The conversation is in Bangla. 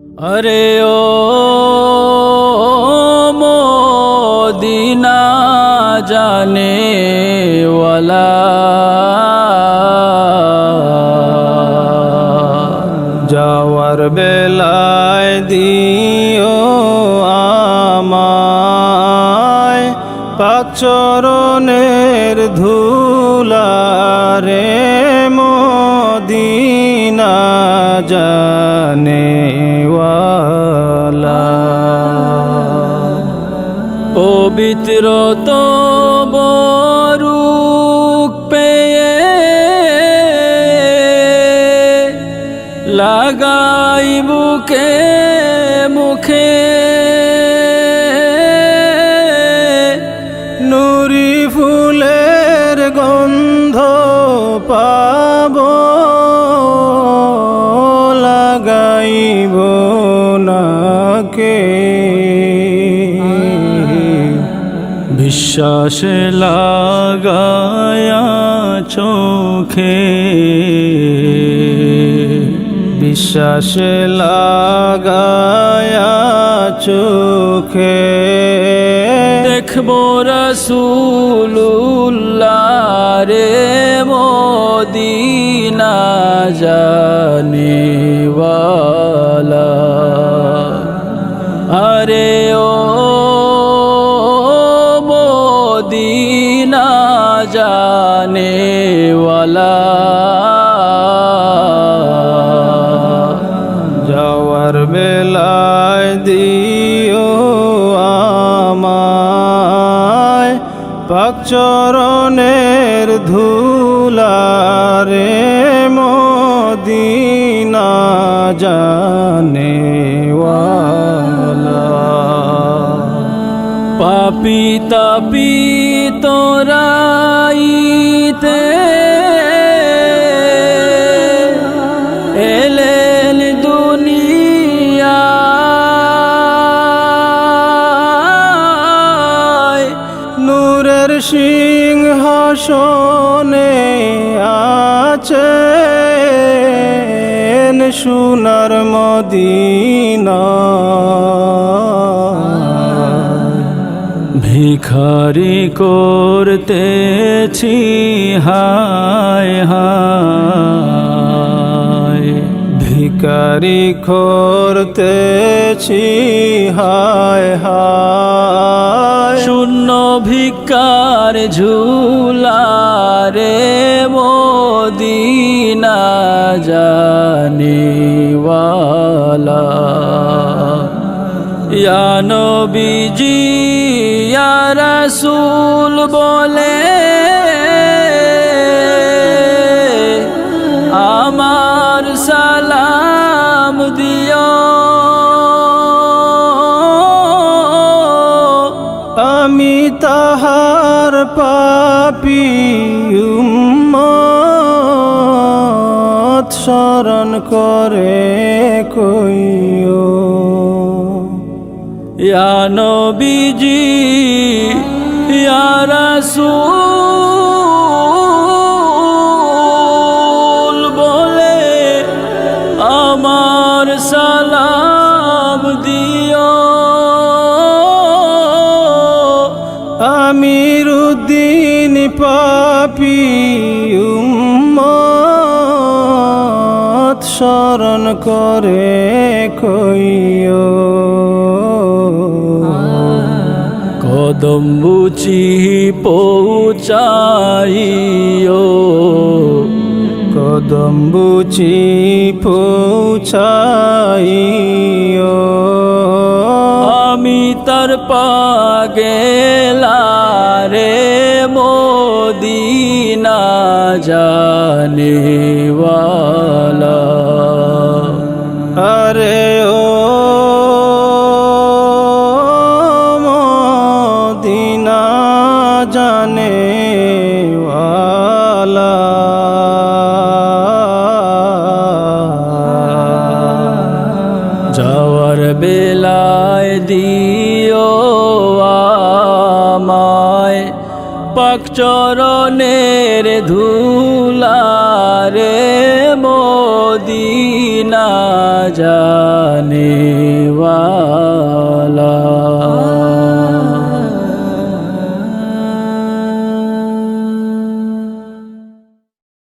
আরে ও মদিনা জানে ওয়ালা যাওয়ার বেলায় দিও আমায় পাচরণের ধুলারে পবিত্র তো বরুক পেয়ে লাগাই বুকে মুখে বিশ্বাসে লাগায়া চোখে। বিশ্বাসে লাগায়া চোখে। দেখব রসুল্লাহ রে মোদিনা জানে। যাওয়ার বেলায় দিও আমায়। পাকচরণের ধুলারে মদিনা জানে পাপি তাপি তোরাইতে সোনার মদিনা। ভিখারি করতেছি হায় হায়। ভিকারি করতেছি হায় হায়। শূন্য ভিকার ঝুলারে নবীজি রাসূল বলে আমার সালাম দিও। আমি তাহার পাপি উম্মত শরণ করে কইও ইয়া নবীজি ইয়া বলে আমার সালাম দিও। আমির উদ্দিন পাপি উম্মত শরণ করে কইও। কদম বুচি পৌঁছাইও। কদম বুচি পৌঁছাইও। আমি তার পাগেলা রে মোদিনা জানেওয়ালা পাক চরণের ধুলারে মোদিনা জান।